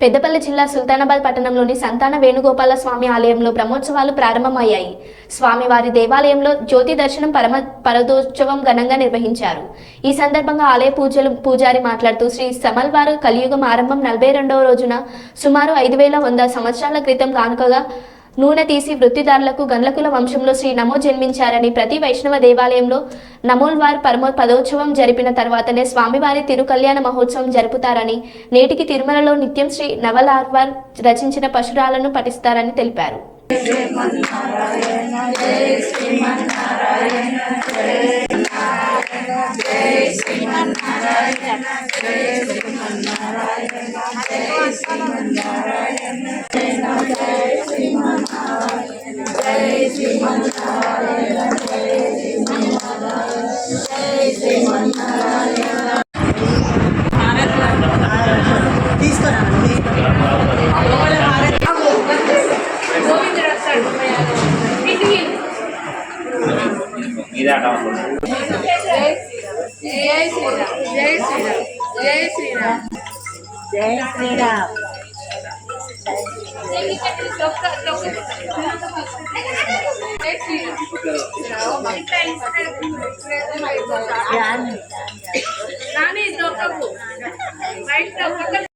పెద్దపల్లి జిల్లా సుల్తానాబాద్ పట్టణంలోని సంతాన వేణుగోపాల స్వామి ఆలయంలో బ్రహ్మోత్సవాలు ప్రారంభమయ్యాయి. స్వామివారి దేవాలయంలో జ్యోతి దర్శనం పరమ పరదోత్సవం ఘనంగా నిర్వహించారు. ఈ సందర్భంగా ఆలయ పూజలు పూజారి మాట్లాడుతూ శ్రీ సమల్వారు కలియుగం ఆరంభం నలభై రెండవ రోజున సుమారు ఐదు వేల వంద సంవత్సరాల క్రితం కానుకగా నూనె తీసి వృత్తిదారులకు గండ్లకుల వంశంలో శ్రీ నమో జన్మించారని ప్రతి వైష్ణవ దేవాలయంలో నమోల్వార్ పరమ పదోత్సవం జరిపిన తర్వాతనే స్వామివారి తిరుకల్యాణ మహోత్సవం జరుపుతారని నేటికి తిరుమలలో నిత్యం శ్రీ నవలార్వార్ రచించిన పశురాలను పఠిస్తారని తెలిపారు. జై శ్రీమన్నారాయణ జై శ్రీమన్నారాయణ రాణి శ్రీరామ్ జై శ్రీరామ్.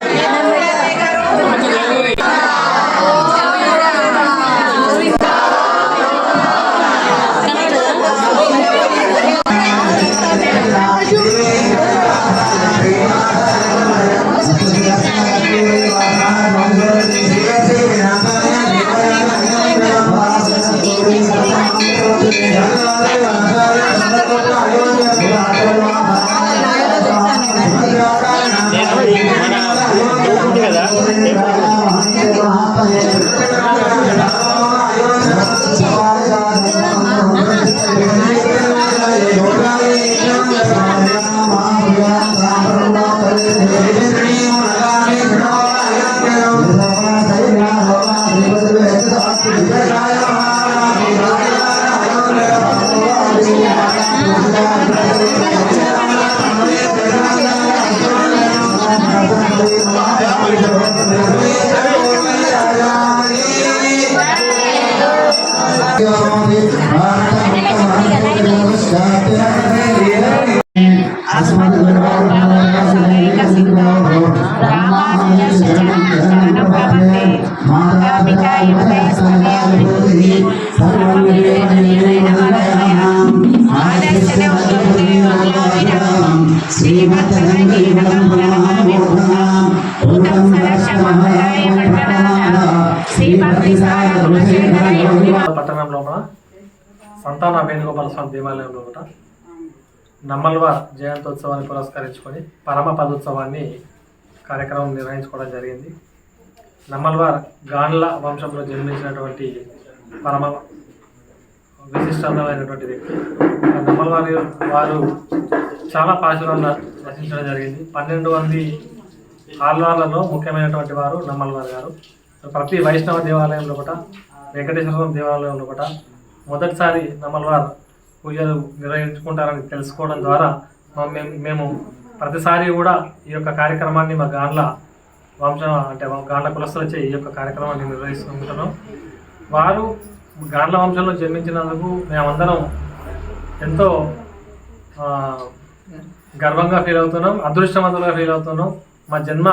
తొక్క తొక్క జై శ్రీరామ్ నాని తొక్కకు ఉన్న సంతాన వేణుగోపాల స్వామి దేవాలయంలో ఉన్న నమ్మల్వార్ జయంతోత్సవాన్ని పురస్కరించుకొని పరమ పదోత్సవాన్ని కార్యక్రమం నిర్వహించుకోవడం జరిగింది. నమ్మల్వార్ గాన్ల వంశంలో జన్మించినటువంటి పరమ విశిష్టమైనటువంటి వ్యక్తి. నమ్మల్వారి వారు చాలా పాశురాలను రచించడం జరిగింది. పన్నెండు మంది ఆళ్వార్లలో ముఖ్యమైనటువంటి వారు నమ్మల్వార్ గారు. ప్రతి వైష్ణవ దేవాలయంలో కూడా వెంకటేశ్వర స్వామి దేవాలయం లోపల మొదటిసారి నమ్మల్వార్ పూజలు నిర్వహించుకుంటారని తెలుసుకోవడం ద్వారా మేము ప్రతిసారి కూడా ఈ యొక్క కార్యక్రమాన్ని మా గాండ్ల వంశం అంటే గాండ్ల గాండ్ల కులస్తులచే ఈ యొక్క కార్యక్రమాన్ని నిర్వహిస్తుంటున్నాం వారు గాండ్ల వంశంలో జన్మించినందుకు మేమందరం ఎంతో గర్వంగా ఫీల్ అవుతున్నాం అదృష్టవంతులుగా ఫీల్ అవుతున్నాం. మా జన్మ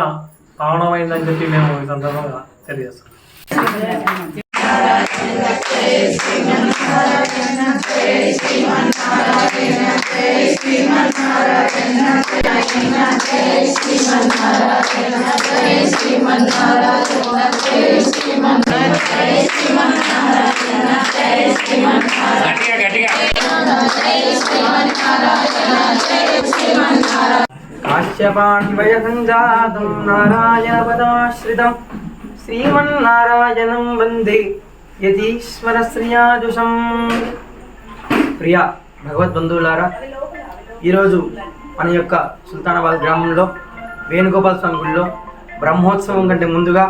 పావనమైందని చెప్పి మేము ఈ సందర్భంగా తెలియజేస్తాం కాశ్యపాణ్వయసంజాతం నారాయణపదాశ్రితం శ్రీమన్నారాయణం వందే యతీశ్వర శ్రియాజుషం ప్రియ భగవద్బంధువులారా ఈరోజు మన యొక్క సుల్తానాబాద్ గ్రామంలో వేణుగోపాల స్వామి గుడిలో బ్రహ్మోత్సవం కంటే ముందుగా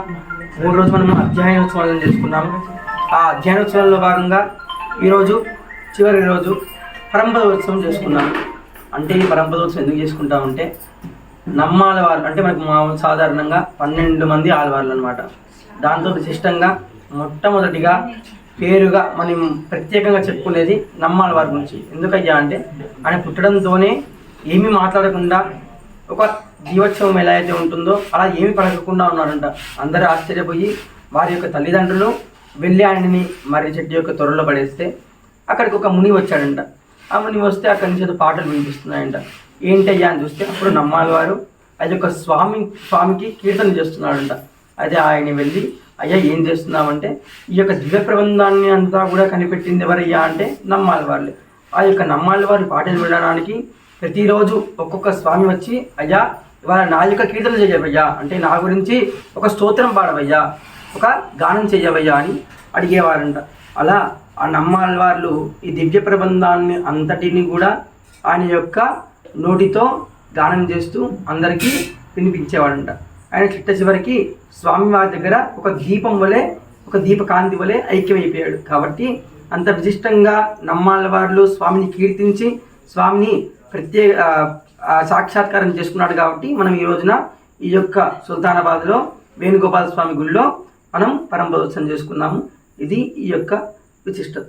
మూడు రోజులు మనం అధ్యయనోత్సవాలను చేసుకున్నాము. ఆ అధ్యయనోత్సవాల్లో భాగంగా ఈరోజు చివరి రోజు పరంపరోత్సవం చేసుకున్నాము. అంటే ఈ పరంపరోత్సవం ఎందుకు చేసుకుంటామంటే నమ్మాలవారు అంటే మనకు మామూలు సాధారణంగా పన్నెండు మంది ఆలవార్లు అనమాట దాంతో విశిష్టంగా మొట్టమొదటిగా పేరుగా మనం ప్రత్యేకంగా చెప్పుకునేది నమ్మాల వారి గురించి. ఎందుకయ్యా అంటే ఆయన పుట్టడంతోనే ఏమీ మాట్లాడకుండా ఒక జీవోత్సవం ఎలా అయితే ఉంటుందో అలా ఏమి పలకకుండా ఉన్నారంట అందరూ ఆశ్చర్యపోయి వారి యొక్క తల్లిదండ్రులు వెళ్ళి ఆయనని మర్రి చెట్టు యొక్క త్వరలో పడేస్తే అక్కడికి ఒక ముని వచ్చాడంట. ఆ ముని వస్తే అక్కడి నుంచి ఏదో పాటలు వినిపిస్తున్నాయంట. ఏంటయ్యా అని చూస్తే అప్పుడు నమ్మాలి వారు అది యొక్క స్వామి స్వామికి కీర్తన చేస్తున్నాడంట. అయితే ఆయన వెళ్ళి అయ్యా ఏం చేస్తున్నామంటే ఈ యొక్క దివ్య ప్రబంధాన్ని అంతా కూడా కనిపెట్టింది ఎవరయ్యా? అంటే నమ్మాలి వాళ్ళు. ఆ యొక్క నమ్మాలి వారి పాటలు వినడానికి ప్రతిరోజు ఒక్కొక్క స్వామి వచ్చి అయ్యా ఇవాళ నా యొక్క కీర్తన చేయవయ్యా అంటే నా గురించి ఒక స్తోత్రం పాడవయ్యా ఒక గానం చేయవయ్యా అని అడిగేవారంట. అలా ఆ నమ్మాలి వాళ్ళు ఈ దివ్య ప్రబంధాన్ని అంతటిని కూడా ఆయన యొక్క నోటితో గానం చేస్తూ అందరికీ వినిపించేవాడంట ఆయన చిట్ట చివరికి స్వామివారి దగ్గర ఒక దీపం వలె ఒక దీపకాంతి వలె ఐక్యమైపోయాడు. కాబట్టి అంత విశిష్టంగా నమ్మాల వారిలో స్వామిని కీర్తించి స్వామిని ప్రత్యేక సాక్షాత్కారం చేసుకున్నాడు కాబట్టి మనం ఈ రోజున ఈ యొక్క సుల్తానాబాద్లో వేణుగోపాల స్వామి గుడిలో మనం పరంపదోత్సవం చేసుకున్నాము. ఇది ఈ యొక్క విశిష్టత.